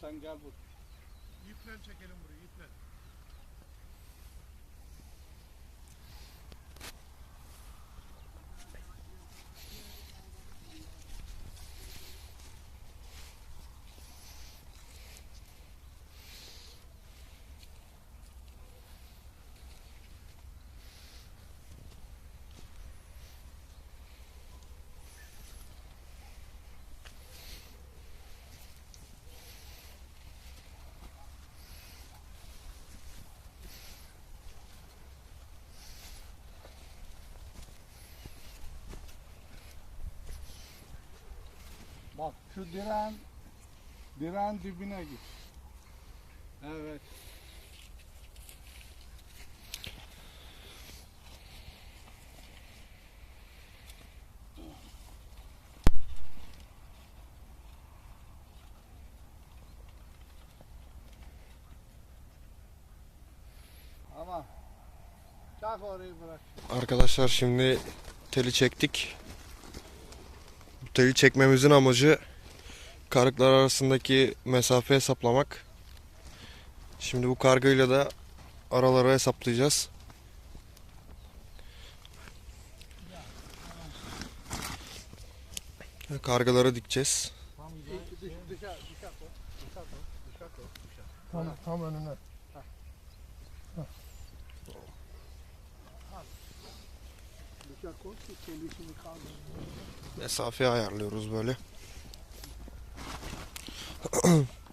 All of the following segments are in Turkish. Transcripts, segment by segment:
sen gel bu. İple çekelim burayı iple. Bak şu diren diren dibine git. Evet. Arkadaşlar şimdi teli çektik. Teli çekmemizin amacı karıklar arasındaki mesafe hesaplamak. Şimdi bu kargıyla da araları hesaplayacağız. Kargaları dikeceğiz. Tam, tam önüne. Koy. Mesafe ayarlıyoruz böyle.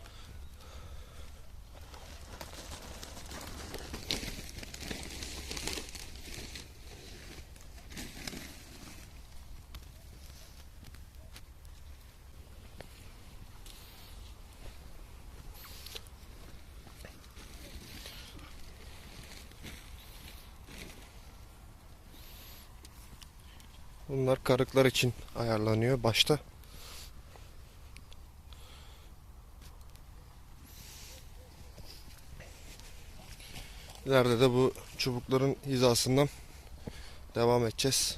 Bunlar karıklar için ayarlanıyor başta. İleride de bu çubukların hizasından devam edeceğiz.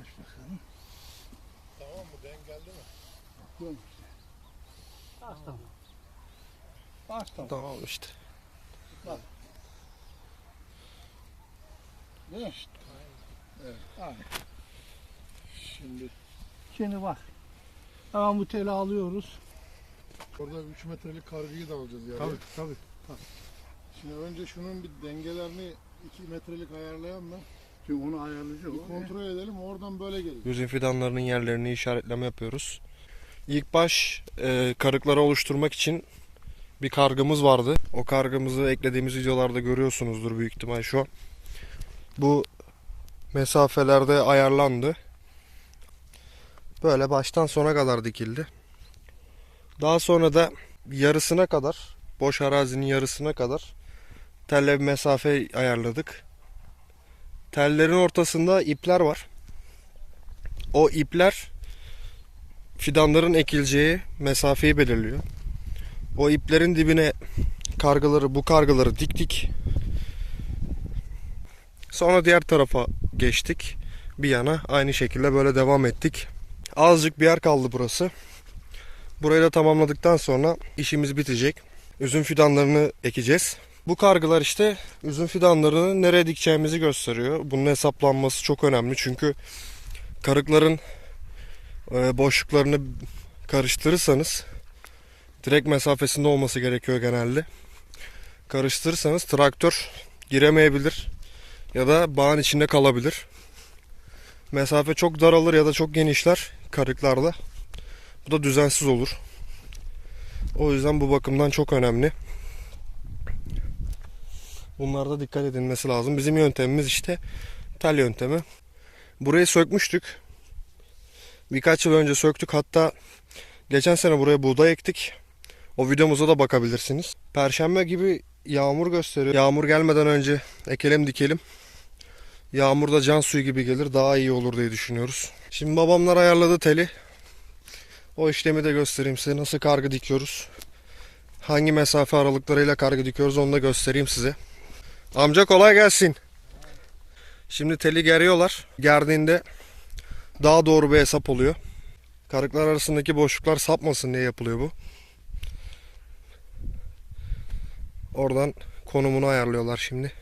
Kaç bakalım. Tamam mı? Denk geldi mi? Yok işte. Bas tamam. Bas tamam. Tamam işte. Geçti. Evet. Aynen. Şimdi şimdi bak. Hemen bu teli alıyoruz. Orada 3 metrelik kargıyı da alacağız yani. Tabii tabii. Şimdi önce şunun bir dengelerini 2 metrelik ayarlayan ben. Şimdi onu ayarlayacağız. Bir kontrol edelim oradan böyle gelir. Yüzün fidanlarının yerlerini işaretleme yapıyoruz. İlk baş e, karıkları oluşturmak için bir kargımız vardı. O kargımızı eklediğimiz videolarda görüyorsunuzdur büyük ihtimal şu an. Bu mesafelerde ayarlandı. Böyle baştan sona kadar dikildi. Daha sonra da yarısına kadar, boş arazinin yarısına kadar telle bir mesafe ayarladık. Tellerin ortasında ipler var. O ipler fidanların ekileceği mesafeyi belirliyor. O iplerin dibine kargaları, bu kargaları diktik. Sonra diğer tarafa geçtik. Bir yana aynı şekilde böyle devam ettik. Azıcık bir yer kaldı burası. Burayı da tamamladıktan sonra işimiz bitecek. Üzüm fidanlarını ekeceğiz. Bu kargılar işte üzüm fidanlarını nereye dikeceğimizi gösteriyor. Bunun hesaplanması çok önemli çünkü karıkların e, boşluklarını karıştırırsanız direkt mesafesinde olması gerekiyor genelde. karıştırırsanız traktör giremeyebilir ya da bağın içinde kalabilir. Mesafe çok daralır ya da çok genişler karıklarda. Bu da düzensiz olur. O yüzden bu bakımdan çok önemli. Bunlarda dikkat edilmesi lazım. Bizim yöntemimiz işte tel yöntemi. Burayı sökmüştük. Birkaç yıl önce söktük. Hatta geçen sene buraya buğday ektik. O videomuza da bakabilirsiniz. Perşembe gibi yağmur gösteriyor. Yağmur gelmeden önce ekelim dikelim. Yağmur da can suyu gibi gelir. Daha iyi olur diye düşünüyoruz. Şimdi babamlar ayarladı teli. O işlemi de göstereyim size. Nasıl kargı dikiyoruz. Hangi mesafe aralıklarıyla kargı dikiyoruz onu da göstereyim size. Amca kolay gelsin. Şimdi teli geriyorlar. Gerdiğinde daha doğru bir hesap oluyor. Karıklar arasındaki boşluklar sapmasın diye yapılıyor bu. Oradan konumunu ayarlıyorlar şimdi.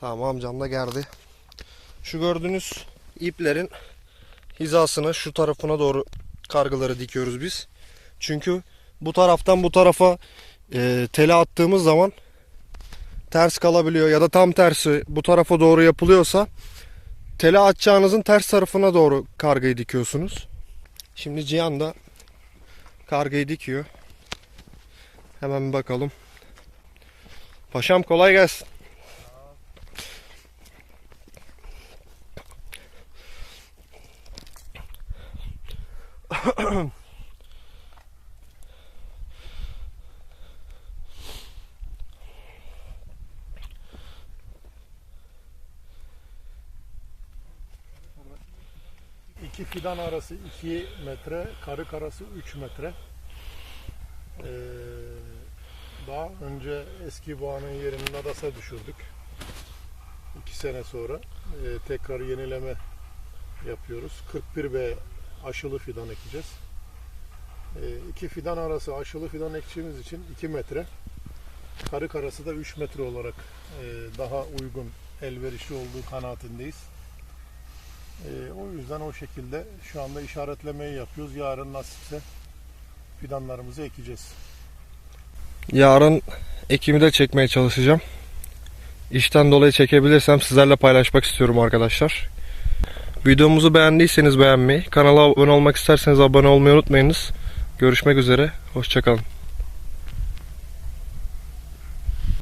Tamam amcam da gerdi. Şu gördüğünüz iplerin hizasına şu tarafına doğru kargıları dikiyoruz biz. Çünkü bu taraftan bu tarafa e, tele attığımız zaman ters kalabiliyor ya da tam tersi bu tarafa doğru yapılıyorsa tele atacağınızın ters tarafına doğru kargayı dikiyorsunuz. Şimdi Cihan da kargayı dikiyor. Hemen bakalım. Paşam kolay gelsin. İki fidan arası 2 metre, karık arası 3 metre. Ee, daha önce eski bağının yerini Nadas'a düşürdük. 2 sene sonra Ee, tekrar yenileme yapıyoruz. 41B aşılı fidan ekeceğiz. Ee, iki fidan arası aşılı fidan ekeceğimiz için 2 metre. Karık arası da 3 metre olarak e, daha uygun, elverişli olduğu kanaatindeyiz. Ee, o yüzden o şekilde şu anda işaretlemeyi yapıyoruz. Yarın nasipse fidanlarımızı ekeceğiz. Yarın ekimi de çekmeye çalışacağım. İşten dolayı çekebilirsem sizlerle paylaşmak istiyorum arkadaşlar. Videomuzu beğendiyseniz beğenmeyi, kanala abone olmak isterseniz abone olmayı unutmayınız. Görüşmek üzere, hoşçakalın.